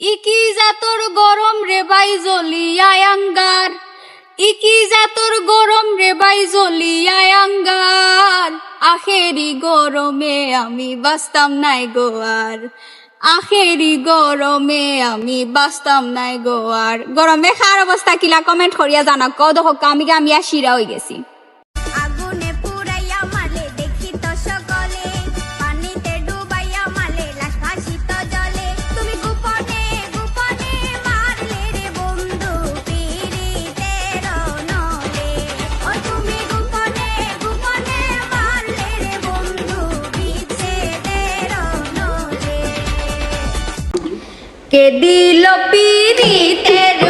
ইকি জাতর গরম রে বাই জ্বলিয়ায় আঙ্গার। ইকি জাতর গরম রে বাই জ্বলিয়ায় আঙ্গার। আখেরি গরমে আমি বাস্তাম নাই গোয়ার আখেরি গরমে আমি বাস্তাম নাই গোয়ার গরমে খার অবস্থা কিলা? কমেন্ট করিয়া জানা কদ হোক আমি আমি শিরা হয়ে গেছি। কে দিল পিরিতের